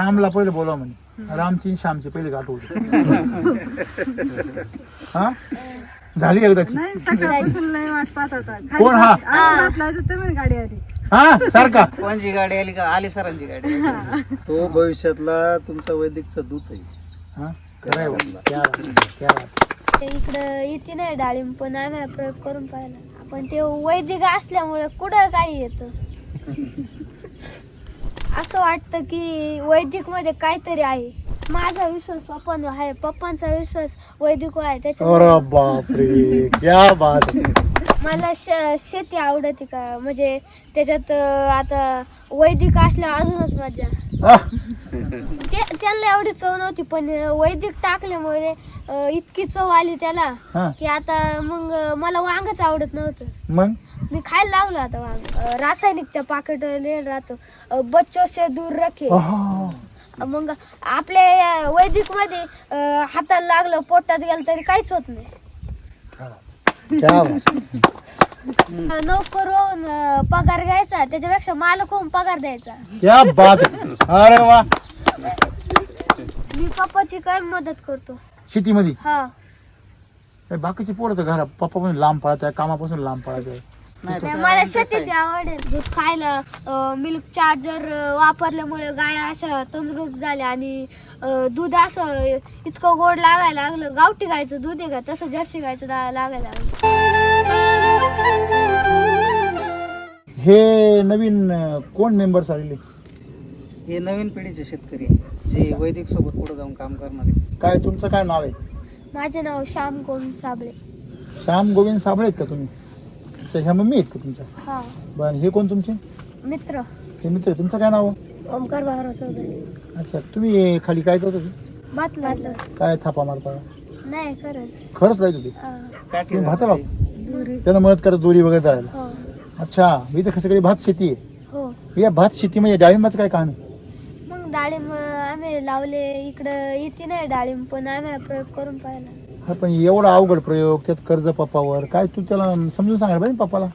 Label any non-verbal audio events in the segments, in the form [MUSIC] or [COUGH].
श्यामला पहिले बोलाव म्हणे. रामची श्यामची पहिले गाठ होती. [LAUGHS] हा? झाली एकदाची नाही सकाळपासून लय वाट पाहत होता. कोण हा? गाडी हा? सारखा? कोणची गाडी आली का? आली सरांची गाडी. [LAUGHS] तो भविष्यातला तुमचा वैदिकचा दूत आहे. हा? खरं आहे बा. क्या बात आहे, क्या बात आहे. ते इकडं येते नाही डाळिंब पण आम्ही हा प्रयोग करून पाहिला. पण ते वैदिक असल्यामुळे कुठं काही येतं? असं वाटतं की वैदिकमध्ये काहीतरी आहे. माझा विश्वास पप्पांवर आहे. पप्पांचा विश्वास वैदिक आहे. त्याच्यामुळे अरे बापरे. क्या बात आहे. मला श- शेती आवडते का? म्हणजे त्याच्यात अं, आता वैदिक असल्यावर अजूनच मजा ते त्यांना एवढी चव नव्हती पण वैदिक टाकल्यामुळे अं, इतकी चव आली त्याला हा. की आता मग मला वांगच आवडत नव्हतं. मग? मी खायला लागलो आता अं, रासायनिकच्या पाकिट राहतो. बच्चो से दूर रखे. मग आपल्या वैदिकमध्ये हाताला लागलं पोटात गेलं तरी काहीच होत नाही. नोकर होऊन पगार घ्यायचा. त्याच्यापेक्षा मालक होऊन पगार द्यायचा. क्या बात. अरे वा. मी पप्पाची काय मदत करतो? शेतीमध्ये? हा. बाकीची पोरं तर घरा पप्पा पण लांब पळत आहे कामापासून लांब पळत आहे नाही मला शेतीची आवड आहे. दूध खायला मिल्क चार्जर वापरल्यामुळे गाय अशा तंदुरुस्त झाल्या आणि दूध असं इतकं गोड लागायला लागलं. गावठी गायचं दूध आहे का? तसं जर्सी गायचं लागायला लागलं. हे नवीन कोण मेंबर्स आलेले? हे नवीन पिढीचे शेतकरी आहे, जे वैदिक सोबत पुढे जाऊन काम करणार आहे काय तुमचं काय नाव आहे? माझे नाव श्याम कोण साबळे. श्याम गोविंद साबळे आहेत का तुम्ही? अच्छा ह्या मम्मी आहेत का तुमच्या? हा. बरं हे कोण तुमचे? मित्र. हे मित्र तुमचं काय नाव? ओमकार चौधरी. अच्छा तुम्ही खाली काय करत होते भात काय थापा मारता? नाही खरंच. खरंच जायचं हा. तुम्ही भाताला दुरी. त्याला मदत करत दोरी वगैरे धरायला? हो. अच्छा मी तर सगळी भात शेती आहे. हो. या भात शेती म्हणजे डाळिंबाचं काय काम आहे? मग डाळिंब आम्ही लावले. इकडं येते नाही डाळिंब पण आम्ही हा प्रयोग करून पाहिला. हा पण एवढा अवघड प्रयोग त्यात कर्ज पप्पावर काय तू त्याला समजून सांगायला पाहिजे ना पप्पाला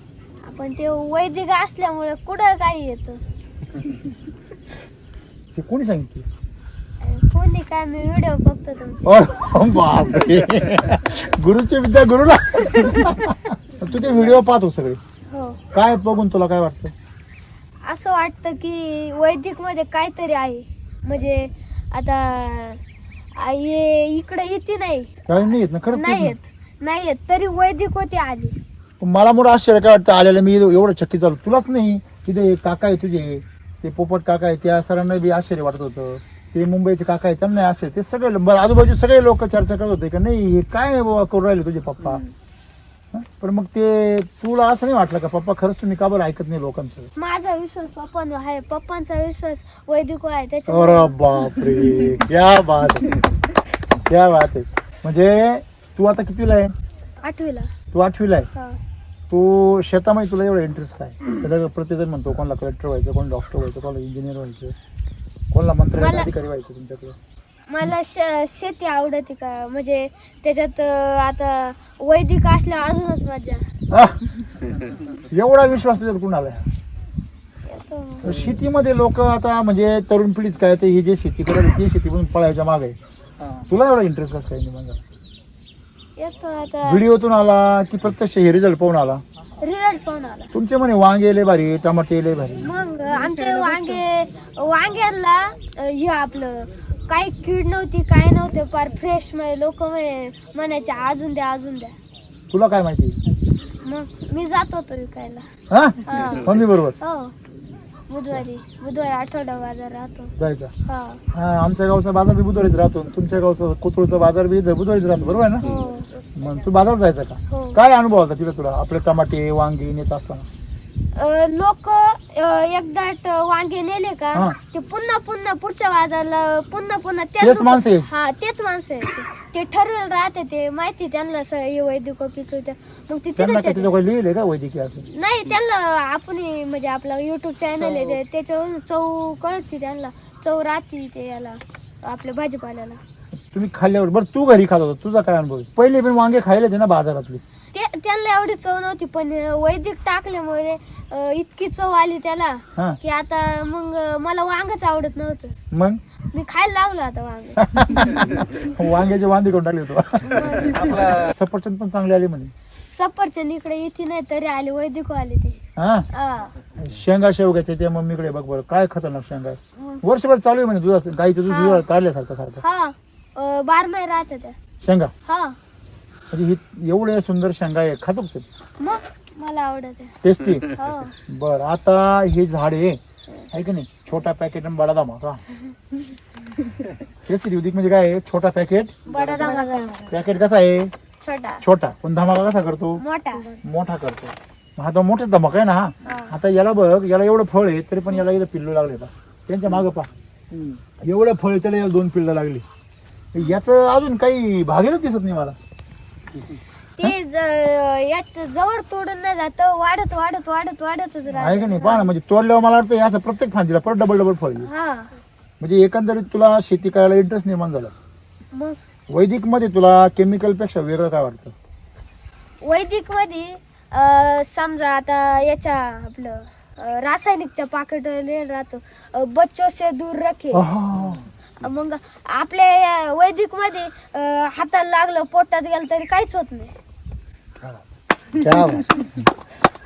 आपण ते वैदिक असल्यामुळे कुठं काही येतं? हे कोणी सांगितलं? कोणी काय मी व्हिडिओ बघतो तुमचे. अरे बापरे. गुरुची विद्या गुरुला. तू ते व्हिडिओ पाहतो सगळे. हो. काय बघून तुला काय वाटतं? असं वाटतं की वैदिकमध्ये काहीतरी आहे. म्हणजे आता आ- हे इकडे येते नाही. काय नाही येत ना खरंच नाही नाही येत नाही येत तरी वैदिक होते आली. पण मला मोठं आश्चर्य काय वाटतं आलेलं मी एवढं चक्की चालू. तुलाच नाही तिथे काका आहे तुझे ते पोपट काका आहे त्या सरांना बी आश्चर्य वाटत होतं. ते मुंबईचे काका आहे त्यांना आश्चर्य. ते सगळे बरं आजूबाजूचे सगळे लोक चर्चा करत होते का नाही हे काय बाबा करू राहिले तुझे पप्पा? पण मग ते तुला असं नाही वाटलं का पप्पा खरंच तुम्ही का बरं ऐकत नाही लोकांचं? माझा विश्वास पप्पांवर आहे. पप्पांचा विश्वास वैदिक आहे. त्याच्यामुळे अरे बापरे. क्या बात आहे. क्या बात आहे. म्हणजे तू आता कितवीला आहे? आठवीला. तू आठवीला आहे? हा. तू शेतामध्ये तुला एवढा इंटरेस्ट काय? त्याचा प्रत्येकजण म्हणतो कोणाला कलेक्टर व्हायचं कोण डॉक्टर व्हायचं कोणाला इंजिनियर व्हायचं कोणाला मंत्री मला- अधिकारी व्हायचं तुमच्याकडे? मला श- शेती आवडते का म्हणजे त्याच्यात अं, आता वैदिक असल्यावर अजूनच मजा! एवढा विश्वास त्याच्यात कुणाला आहे? येतो. तर शेतीमध्ये लोक आता म्हणजे तरुण पिढीच काय ते ही जे शेती करत ती शेती पण पळायच्या मागे आहे. तुला एवढा इंटरेस्ट कसं काय निर्माण झाला येतो आता व्हिडिओतून आला की प्रत्यक्ष हे रिझल्ट पाहून आला रिझल्ट पाहून आला तुमचे म्हणे वांगे लय भारी टमाटे लय भारी मग आमचे वांगे वांग्यांना अं, हे आपलं काही कीड नव्हती काय नव्हते फार फ्रेश लोक म्हणायचे अजून द्या अजून द्या. तुला काय माहिती? मग मी जात होतो विकायला. हा? हा. मम्मी बरोबर? हो. बुधवारी बुधवारी आठवडा बाजार राहतो. जायचा. हा. हा आमच्या गावचा बाजार बी बुधवारीच राहतो तुमच्या गावचा कोथरूडचा बाजार बी बुधवारीच राहतो बरोबर आहे ना? हो. मग तू बाजारात जायचा का? हो. काय अनुभव होता तिला तुला? आपले टमाटे वांगी नेत असताना? लोक एकदा वांगे नेले का हा. ते पुन्हा पुन्हा पुढच्या बाजारला पुन्हा पुन्हा तेच माणसं आहेत. हा तेच माणसं आहेत ते. ते ठरवेल राहते ते माहिती त्यांना स- हे वैदिक पिकवते मग ते त्यांना तिथेच काय येते. त्याच्याकडे लिहिले का वैद्यकीय असं नाही त्यांना आपण म्हणजे आपला युट्यूब चॅनल आहे ते- त्याच्यावरून चव कळते त्यांना चव राहते ते याला आपल्या भाजीपाल्याला तुम्ही खाल्ल्यावर बरं तू घरी खात होता तुझा काय अनुभव आहे? पहिले पण वांगे खायले ते ना बाजारातले ते त्यांना एवढी चव नव्हती पण वैदिक टाकल्यामुळे अं, इतकी चव आली त्याला हा. की आता मग मला वांगच आवडत नव्हतं. मग? मी खायला लागलो आता वांगे. [LAUGHS] वांग्याचे वांदे करून टाकले होतो. सफरचंद पण चांगले आले म्हणे. सफरचंद इकडे येते नाही तरी आले वैदिक आले ते. हा? हा. शेंगा शेवग्याच्या त्या मम्मीकडे बघ बरं काय खतरनाक शेंगा. आहे. वर्षभर चालू आहे म्हणे दुधा गाईचं दूध हा. काढल्यासारखं सारखं. हा. अं, बारमाही राहते त्या. शेंगा? हा. म्हणजे ही एवढे सुंदर शेंगा आहे खातो का ते. मग? मला आवडत आहे. टेस्टी? हो. बर आता हे झाड आहे. की नाही? छोटा पॅकेट आणि बडा धमाका टेस्टी उदिक म्हणजे काय आहे? छोटा पॅकेट बडा धमाका पॅकेट कसा आहे? छोटा. छोटा. पण धमाका कसा करतो? मोठा. मोठा करतो. मग हा तो मोठाच धमाका आहे ना हा. आता याला बघ याला एवढं फळ आहे तरी पण याला इथं पिल्लू लागले बा. त्यांच्या मागं पा. एवढं फळ आहे, त्याला याला दोन पिल्लं लागली. याचं अजून काही भागेलच दिसत नाही मला. ते ज- याच जवळ तोडून नाही जात वाढत वाढत वाढत वाढतच आहे राहत का नाही? पहा ना म्हणजे तोडल्यावर मला वाटतं असं प्रत्येक फांदीला परत डबल डबल फळ येईल. हा. म्हणजे एकंदरीत तुला शेती करायला इंटरेस्ट निर्माण झाला. मग? वैदिकमध्ये तुला केमिकलपेक्षा वेगळं काय वाटतं? वैदिकमध्ये समजा आता याच्या आपलं अं, रासायनिकच्या पाकिट राहतो. अं, बच्चो से दूर रखे. मग आपल्या वैदिकमध्ये हाताला लागलं पोटात गेलं तरी काहीच होत नाही. क्या बात.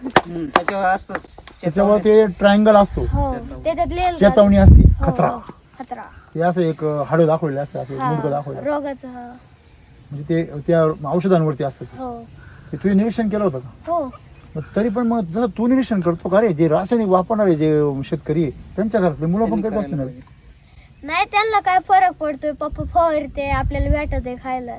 हम्म, त्याच्यावर असतंच त्याच्यामुळे ते ट्रायंगल असतो. हो त्याच्यात लिहिलं चेतावणी असते खतरा हो, खतरा. ते असं एक हाडं दाखवलेलं असतं असं मुडकं दाखवलं रोगाचं. म्हणजे ते त्या औषधांवरती असतं ते. हो. ते तुझे निरीक्षण केलं होतं का? हो. मग तरी पण मग जसं तू निरीक्षण करतो का रे जे रासायनिक वापरणारे जे शेतकरी आहे, त्यांच्या घरातले मुलं पण करत असतील ना? रे. नाही त्यांना काय फरक पडतोय? पप्पा फवारते आपल्याला भेटत आहे खायला.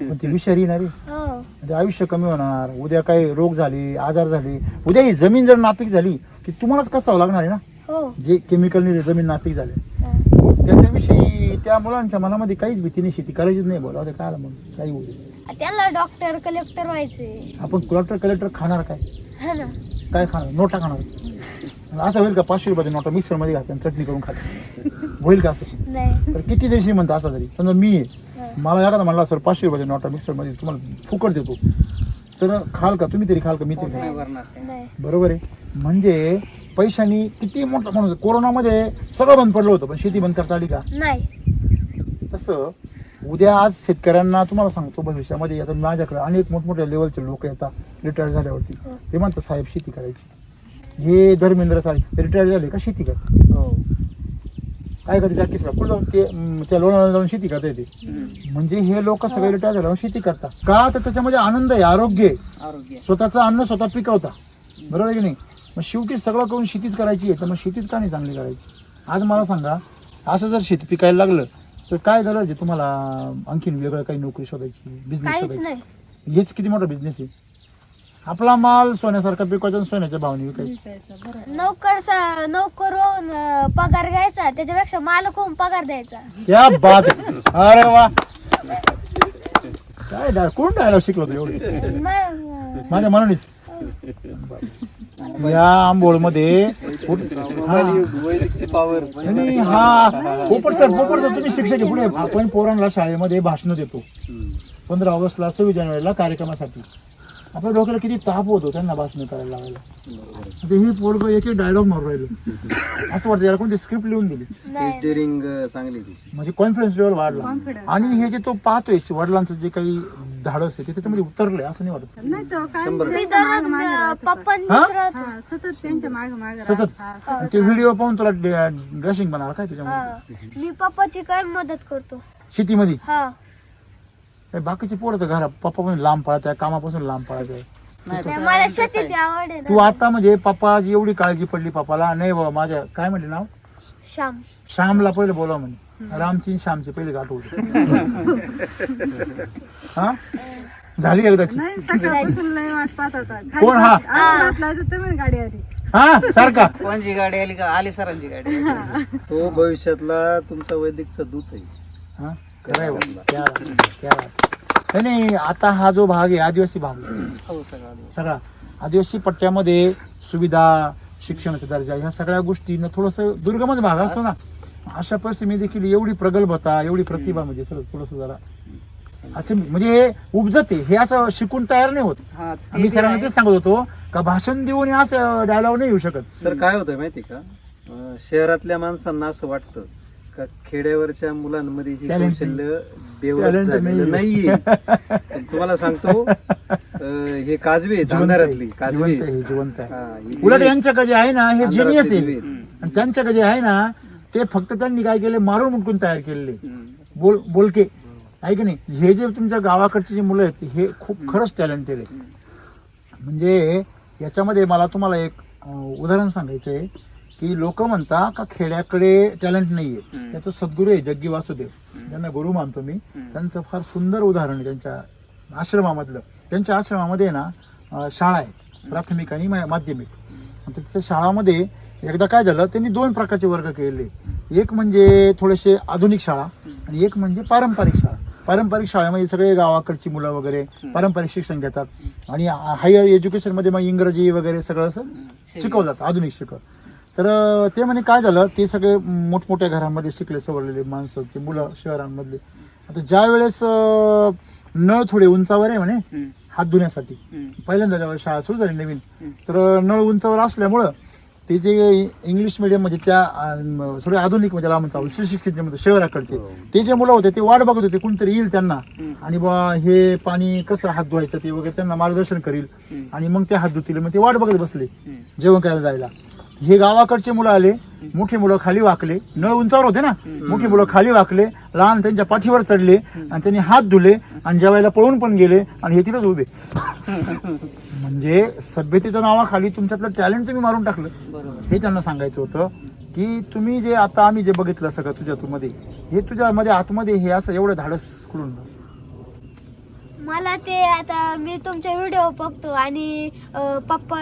पण ती विषारी ना रे हो. म्हणजे आयुष्य कमी होणार उद्या काही रोग झाले आजार झाले उद्या ही जमीन जर नापीक झाली की तुम्हालाच कसावं लागणार आहे ना? हो. जे केमिकलने जमीन नापीक झाले. हा. त्याच्याविषयी त्या मुलांच्या मनामध्ये काहीच भीती नाही शेती करायचीच नाही बोला ते काय मग काही होऊ दे. त्यांना डॉक्टर कलेक्टर व्हायचे आपण कलेक्टर कलेक्टर खाणार काय? हा ना. काय खाणार? नोटा खाणार. असं होईल का पाचशे रुपयाच्या नोटा मिक्सरमध्ये घालते आणि चटणी करून खाते? होईल का असं? नाही. तर किती जरी श्रीमंत असला तरी. समजा मी आहे. हा. मला एखादा म्हणला सर पाचशे रुपयाच्या नोटा मिक्सरमध्ये तुम्हाला फुकट देतो. तर खाल का? तुम्ही तरी खाल का? मी तरी बरोबर आहे. म्हणजे पैशानी किती मोठं म्हणून कोरोनामध्ये सगळं बंद पडलं होतं पण शेती बंद करता आली का? नाही. तसं उद्या आज शेतकऱ्यांना तुम्हाला सांगतो भविष्यामध्ये आता माझ्याकडे अनेक मोठमोठ्या लेवलचे लोक येतात रिटायर झाल्यावरती. हो. ते म्हणतात साहेब शेती करायची. हे धर्मेंद्र साहेब रिटायर झाले का शेती कर हो. काय करते? पुढे जाऊन ते अं, त्या लोणाला जाऊन शेती करता येते. म्हणजे हे लोक सगळे रिटायर झाल्यावर शेती करतात. का? तर त्याच्यामध्ये आनंद आहे आरोग्य आहे. आरोग्य स्वतःचं अन्न स्वतः पिकवता. बरोबर आहे की नाही? मग शेवटी सगळं करून शेतीच करायची आहे तर मग शेतीच का नाही चांगली करायची? आज मला सांगा असं जर शेती पिकायला लागलं तर काय गरज आहे तुम्हाला? आणखीन वेगळं काही नोकरी शोधायची बिझनेस काहीच शोधायची? नाही. हेच किती मोठा बिझनेस आहे? आपला माल सोन्यासारखा पिकवायचा आणि सोन्याच्या भावने विकायचा. नोकर सा- नोकर होऊन अं, पगार घ्यायचा त्याच्यापेक्षा मालक होऊन पगार द्यायचा. क्या बात. आहे. अरे वा. काय डा- कोण डायलॉग शिकलो होतो एवढे? मग, माझ्या मनानेच. या पॉवर आणि हा पोपट सर पोपट सर तुम्ही शिक्षक आहे पुढे आपण पोरांना शाळेमध्ये भाषण देतो. पंधरा ऑगस्टला सव्वीस जानेवारीला कार्यक्रमासाठी. आपल्या डोक्याला किती ताप होतो त्यांना भाषण करायला लावायला. आता हे पोरग एक डायलॉग मारून राहिलो. असं वाटतं याला कोणती स्क्रिप्ट लिहून दिली. डेअरिंग चांगली म्हणजे कॉन्फिडन्स लेवल वाढला. आणि हे जे तो पाहतोय वडिलांचं जे काही धाडस आहे ते त्याच्यामध्ये उतरलंय असं नाही वाटत. नाही तो काय शंभर मी त्यांच्या मागं दररोज मागं राहत होता. पप्पांनीच राहतो हा सतत त्यांच्या माग माग सतत. ते व्हिडिओ पाहून तुला ड्रेसिंग बनवणार काय त्याच्यामध्ये? मी पप्पाची काय मदत करतो? शेतीमध्ये? हा काय बाकीचे पोरं तर घरा पप्पापासून लांब पळत आहे कामापासून लांब पळत आहे. नाही नाही, तर मला interest आहे. शेतीची आवड आहे तू ना आता म्हणजे पप्पाची एवढी काळजी पडली पप्पाला. नाही बाबा माझ्या काय म्हणले नाव? श्याम. श्यामला पहिले बोलाव म्हणे. रामची आणि श्यामची पहिले गाठ होती. हा? झाली एकदाची नाही सकाळपासून लय वाट पाहत होता. खाली कोण? हा? गाडी आली हा? सारखा? कोणची गाडी आली का? आली सरांची गाडी. तो भविष्यातला तुमचा वैदिकचा दूत आहे. हा? खरंय बाबा. क्या बात आहे, क्या बात आहे. नाही, नाही आता हा जो भाग आहे आदिवासी भाग आहे. हो सगळा सगळा आदिवासी पट्ट्यामध्ये सुविधा शिक्षणाचा दर्जा ह्या सगळ्या गोष्टीनं थोडस दुर्गमच भाग असतो ना. अशा परिस्थिती देखील एवढी प्रगल्भता एवढी प्रतिभा म्हणजे सर थोडस जरा अच्छा म्हणजे हे उपजते हे असं शिकून तयार नाही होत. हा ते आम्ही जे सरांना आहे, तेच सांगत होतो का भाषण देऊन हे असं डायलॉग नाही येऊ शकत. सर काय होतंय माहिती का? अं, शहरातल्या माणसांना असं वाटतं का खेड्यावरच्या मुलांमध्ये हे Talent कौशल्य डेव्हलप Talent झालेलं नाहीये. नाहीये. पण तुम्हाला सांगतो [LAUGHS] अं, हे काजवे आहेत जिवंत अंधारातली आहे, काजवे. जिवंत आहे, जिवंत आहे. हा, हे उलट यांच्याकडे जे आहे ना हे अंधारातले जिनियस दिवे. आहे आणि त्यांच्याकडे जे आहे ना ते फक्त त्यांनी काय केले मारून मुटकून तयार केलेले. बोल बोलके. आहे की नाही? हे जे तुमच्या गावाकडचे जे मुलं आहेत हे खूप खरंच टॅलेंटेड आहे म्हणजे याच्यामध्ये मला तुम्हाला एक अं, उदाहरण सांगायचं आहे की लोक म्हणता का खेड्याकडे टॅलेंट नाहीये. त्याचं सद्गुरू आहे जग्गी वासुदेव. त्यांना गुरु मानतो मी त्यांचं फार सुंदर उदाहरण आहे त्यांच्या आश्रमामधलं. त्यांच्या आश्रमामध्ये ना शाळा आहे प्राथमिक आणि मा- माध्यमिक. आणि त्या शाळामध्ये एकदा काय झालं त्यांनी दोन प्रकारचे वर्ग केले. एक म्हणजे थोडेसे आधुनिक शाळा आणि एक म्हणजे पारंपरिक शाळा. पारंपरिक शाळेमध्ये सगळे गावाकडची मुलं वगैरे पारंपरिक शिक्षण घेतात. आणि हायर एज्युकेशनमध्ये मग इंग्रजी वगैरे सगळं असं शिकवलं जातं आधुनिक शिकव तर ते म्हणे काय झालं ते सगळे मोठमोठ्या घरांमध्ये शिकले सवरलेले माणसाचे मुलं शहरांमधले आता ज्या वेळेस नळ थोडे उंचावर आहे म्हणे. हात धुण्यासाठी. पहिल्यांदा जेव्हा शाळा सुरू झाली नवीन. तर नळ उंचावर असल्यामुळं ते जे इंग्लिश मिडियम म्हणजे त्या थोडे आधुनिक म्हणजे म्हणतो सुशिक्षित जे म्हणतो शहराकडचे ते जे मुलं होते ते वाट बघत होते कोणतरी येईल त्यांना. आणि बा हे पाणी कसं हात धुवायचं ते वगैरे त्यांना मार्गदर्शन करील. आणि मग ते हात धुतील मग ते वाट बघत बसले. जेवण करायला जायला हे गावाकडचे मुलं आले मोठी मुलं खाली वाकले नळ उंचावर होते ना? मोठी मुलं खाली वाकले लहान त्यांच्या पाठीवर चढले आणि त्यांनी हात धुले आणि जेवायला पळून पण गेले आणि हे तिथेच उभे. [LAUGHS] म्हणजे सभ्यतेच्या नावाखाली तुमच्यातलं टॅलेंट तुम्ही मारून टाकलं. हे त्यांना सांगायचं होतं की तुम्ही जे आता आम्ही जे बघितलं सगळं तुझ्या मध्ये हे तुझ्यामध्ये आतमध्ये हे असं एवढं धाडस कुठून मला ते आता मी तुमचे व्हिडिओ बघतो आणि अं, पप्पा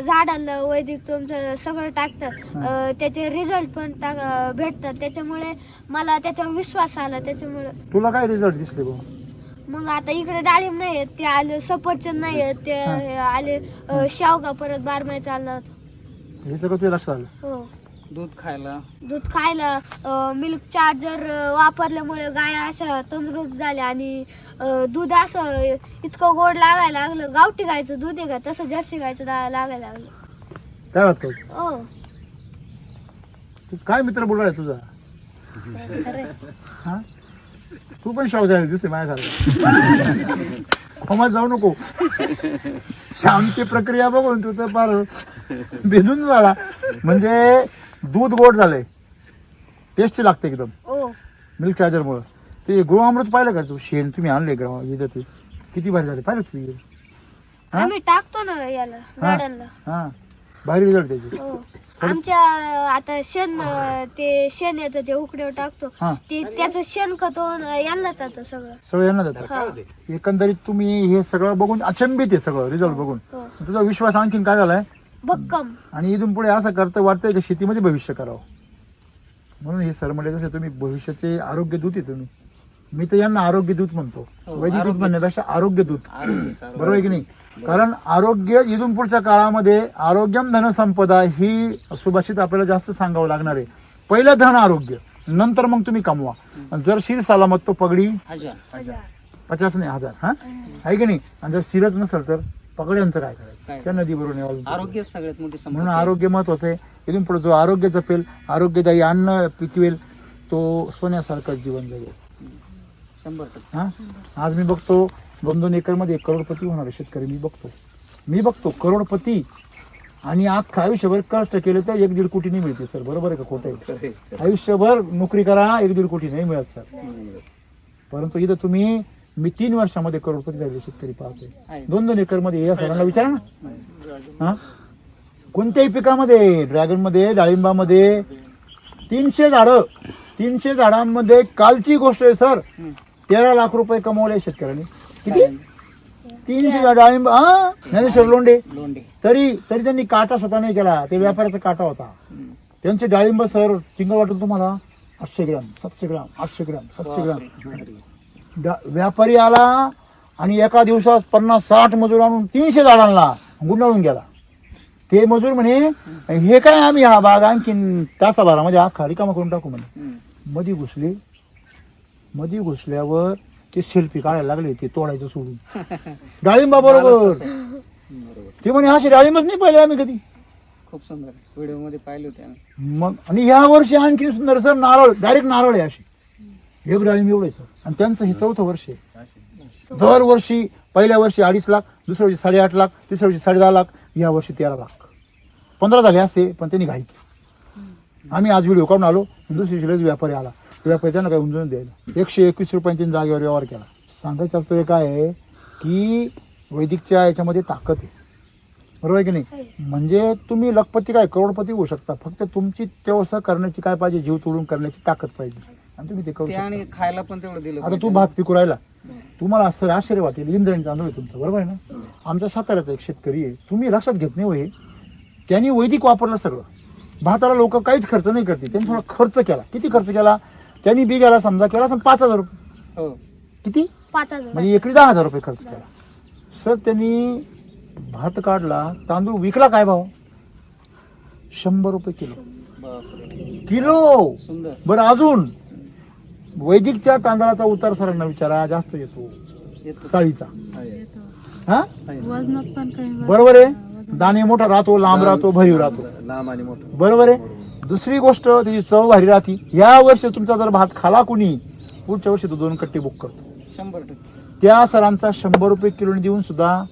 झाडांना वैदिक तुमचं सगळं टाकतं अं, त्याचे रिझल्ट पण टाक भेटतात. त्याच्यामुळे मला त्याच्यावर विश्वास आला. त्याच्यामुळे तुला काय रिझल्ट दिसले भाऊ? मग आता इकडे डाळिंब नाही आहेत ते आले सफरचंद नाही आहेत ते हा. आले अं, शेवगा परत बारमाही चालला. हे सगळं तुझ्या लक्षात आलं? हो. दूध खायला. दूध खायला मिल्क चार्जर वापरल्यामुळे गाय अशा तंदुरुस्त झाल्या आणि दूध असं इतकं गोड लागायला लागलं. गावठी गायचं दूध आहे का? तसं जर्सी गायचं दा- लागायला लागलं. काय वाटतं? हो. तू काय मित्र बोलला तुझा? खरंय. हा? तू पण शॉक झाली दिसते माझ्यासारखं. खोमात जाऊ नको. श्यामची प्रक्रिया बघून तू तर फार बेधून झाला. म्हणजे दूध गोड झालंय. टेस्टी लागते एकदम. मिल्क चार्जर मुळे. ते गृहामृत पाहिलं का तू? शेण तुम्ही आणले ग्रह इथं ते किती भारी झाले पाहिलं तुम्ही हा? आम्ही टाकतो ना याला गार्डनला हा. भारी रिझल्ट त्याचे हो. आमच्या आता शेण अं, ते शेण येतं ते उकड्यावर टाकतो. हा. ते त्याचं शेण खत यांनाच जातं सगळं. सगळं यांना जातं. हा. एकंदरीत तुम्ही हे सगळं बघून अचंबित आहे सगळं रिझल्ट बघून. हो. तुझा विश्वास आणखीन काय झालाय? भक्कम. आणि इथून पुढे असं करतं वाटतंय की शेतीमध्ये भविष्य करावं. म्हणून हे सर म्हणजे जसे तुम्ही भविष्याचे आरोग्य दूत आहे तुम्ही. मी तर यांना आरोग्य दूत म्हणतो. हो, वैदिक दूत. म्हणण्यापेक्षा आरोग्य दूत. बरोबर आहे की नाही? कारण आरोग्य इथून पुढच्या काळामध्ये आरोग्यम धनसंपदा ही सुभाषित आपल्याला जास्त सांगावं लागणार आहे. पहिलं धन आरोग्य नंतर मग तुम्ही कमवा. आणि जर शिर सलामत तो पगडी पचास नाही हजार हा? आहे की नाही? आणि जर शिरच नसेल तर? पगड्यांचं काय? करायचं? त्या नदीवरून यावं आरोग्य सगळ्यात मोठी म्हणून संपत्ती आरोग्य महत्वाचं आहे. इथून पुढे जो आरोग्य जपेल आरोग्यदायी अन्न पिकवेल तो सोन्यासारखं जीवन जगेल. शंभर टक्के. हा? आज मी बघतो दोन दोन एकरमध्ये करोडपती होणारे शेतकरी मी बघतो. मी बघतो करोडपती. आणि आज आयुष्यभर कष्ट केले तर एक दीड कोटी नाही मिळते सर. बरोबर आहे का खोटं आहे? खरे. आयुष्यभर नोकरी करा एक दीड कोटी नाही मिळत सर. परंतु इथं तुम्ही मी तीन वर्षामध्ये करोडपती झालेले शेतकरी पाहतोय. दोन दोन एकरमध्ये या सरांना विचारा ना. हा? कोणत्याही पिकामध्ये ड्रॅगनमध्ये डाळिंबामध्ये तीनशे झाडं तीनशे झाडांमध्ये कालची गोष्ट आहे सर. तेरा लाख रुपये कमवले शेतकऱ्यांनी. किती? तीनशे डाळिंब हा? ज्ञानेश्वर लोंडे तरी तरी त्यांनी काटा स्वतः नाही केला. ते व्यापाराचा काटा होता. त्यांचे डाळिंब सर चिंग वाटून तुम्हाला आठशे ग्राम सातशे ग्राम आठशे ग्राम सातशे ग्राम. डा- व्यापारी आला आणि एका दिवसात पन्नास साठ मजूर आणून तीनशे झाडांना गुंडाळून गेला. ते मजूर म्हणे हे काय आम्ही हा बाग आणखीन तासाभरामध्ये अख्खा रिकामा करून टाकू म्हणे. मधी घुसले. मधी घुसल्यावर ते सेल्फी काढायला लागले ते तोडायचं सोडून. [LAUGHS] डाळिंबा बरोबर. ते म्हणे असे डाळिंबच नाही पाहिले आम्ही कधी. खूप सुंदर. व्हिडिओमध्ये पाहिले होते मग आणि ह्या वर्षी आणखी सुंदर सर नारळ डायरेक्ट नारळ आहे अशी एक डाळिंब एवढे सर आणि त्यांचं हे चौथं वर्ष आहे. दरवर्षी पहिल्या वर्षी अडीच लाख दुसऱ्या वर्षी साडेआठ लाख तिसऱ्या वर्षी साडेदहा लाख या वर्षी तेरा लाख. पंधरा झाले असते पण त्यांनी घाई केली. आम्ही आज व्हिडिओ काढून आलो दुसऱ्या दिवशी लगेच व्यापारी आला. व्यापारी त्यांना काही उंजून द्यायला. एकशे एकवीस रुपयांच्या जागेवर व्यवहार केला. सांगायचं अर्थ काय आहे की वैदिकच्या याच्यामध्ये ताकद आहे. बरोबर आहे की नाही? म्हणजे तुम्ही लखपती काय करोडपती होऊ शकता. फक्त तुमची व्यवस्था करण्याची काय पाहिजे जीव तोडून करण्याची ताकद पाहिजे. आणि तुम्ही ते करू ते शकता. आणि खायला पण तेवढं दिलं आता. तू भात पिकू राहिला. तुम्हाला असं आश्चर्य वाटेल इंद्रायणी तांदूळ आहे तुमचं बरोबर आहे ना? आमचा साताऱ्याचा एक शेतकरी आहे. तुम्ही लक्षात घेत नाही हो हे. त्यांनी वैदिक वापरलं सगळं. भाताला लोक काहीच खर्च नाही करते. त्यांनी थोडा खर्च केला. किती खर्च केला? त्यांनी बिघाला समजा केला असं पाच हजार रुपये. हो. किती? पाच हजार. म्हणजे एकरी दहा हजार रुपये खर्च केला. सर त्यांनी भात काढला. तांदूळ विकला काय भाव? शंभर रुपये किलो. बापरे. किलो? सुंदर. बरं अजून? वैदिकच्या तांदळाचा उतार सरांना विचारा जास्त येतो. आहे. हा वजनात पण काही बरोबर आहे? दाणे मोठा राहतो लांब राहतो भरीव राहतो. लांब आणि मोठं. बरोबर आहे? दुसरी गोष्ट त्याची चव भारी राहते. या वर्षी तुमचा जर भात खाला कुणी पुढच्या वर्षी तो दोन कट्टे बुक करतो. शंभर टक्के. त्या सरांचा शंभर रुपये किलोने देऊन सुद्धा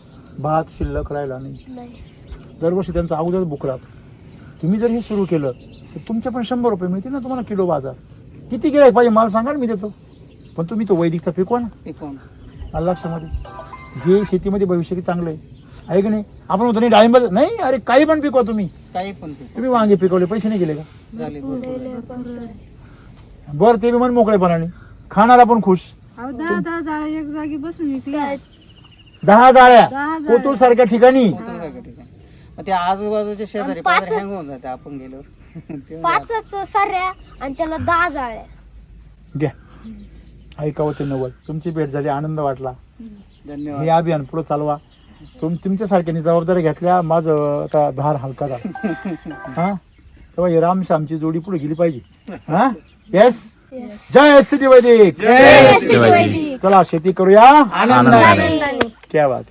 भात शिल्लक राहिला नाही. नाही. दरवर्षी त्यांचा अगोदर बुक राहतो. तुम्ही जर हे सुरू केलं तर तुमचे पण शंभर रुपये मिळतील ना तुम्हाला किलो बाजार? किती गिरायक पाहिजे? मला सांगा ना मी देतो. पण तुम्ही तो वैदिकचा पिकवा ना पिकवून आलं लक्षामध्ये. हे शेतीमध्ये भविष्य किती चांगलं आहे. आहे की नाही? आपण म्हणतो नाही डाळिंब नाही अरे काही पण पिकवा तुम्ही. काही पण पिकव. तुम्ही वांगे पिकवले पैसे नाही गेले का? झाले भरपूर. बरं ते बी मन मोकळेपणाने. खाणारा पण खुश. अहो दहा दहा जाळ्या एक जागी बसून दहा जाळ्या. कोतूर सारख्या ठिकाणी. होतं का ठिकाणी? मग ते आजूबाजूच्या शेजारी पाच- पाजारी हँग होऊन जाते आपण गेल्यावर. [LAUGHS] पाचच सर्या आणि त्याला दहा जाळ्या. घ्या. ऐकावं ते नवल. तुमची भेट झाली आनंद वाटला. धन्यवाद. हे अभियान पुढे चालवा. तुम तुमच्यासारख्यानी जबाबदारी घेतल्या माझं आता भार हलका झाला. हा? तेव्हा हे राम श्यामची जोडी पुढे गेली पाहिजे. हा? येस जय श्री वैदिक. वैदिक. चला शेती करूया. आनंद आनंदाने. क्या बात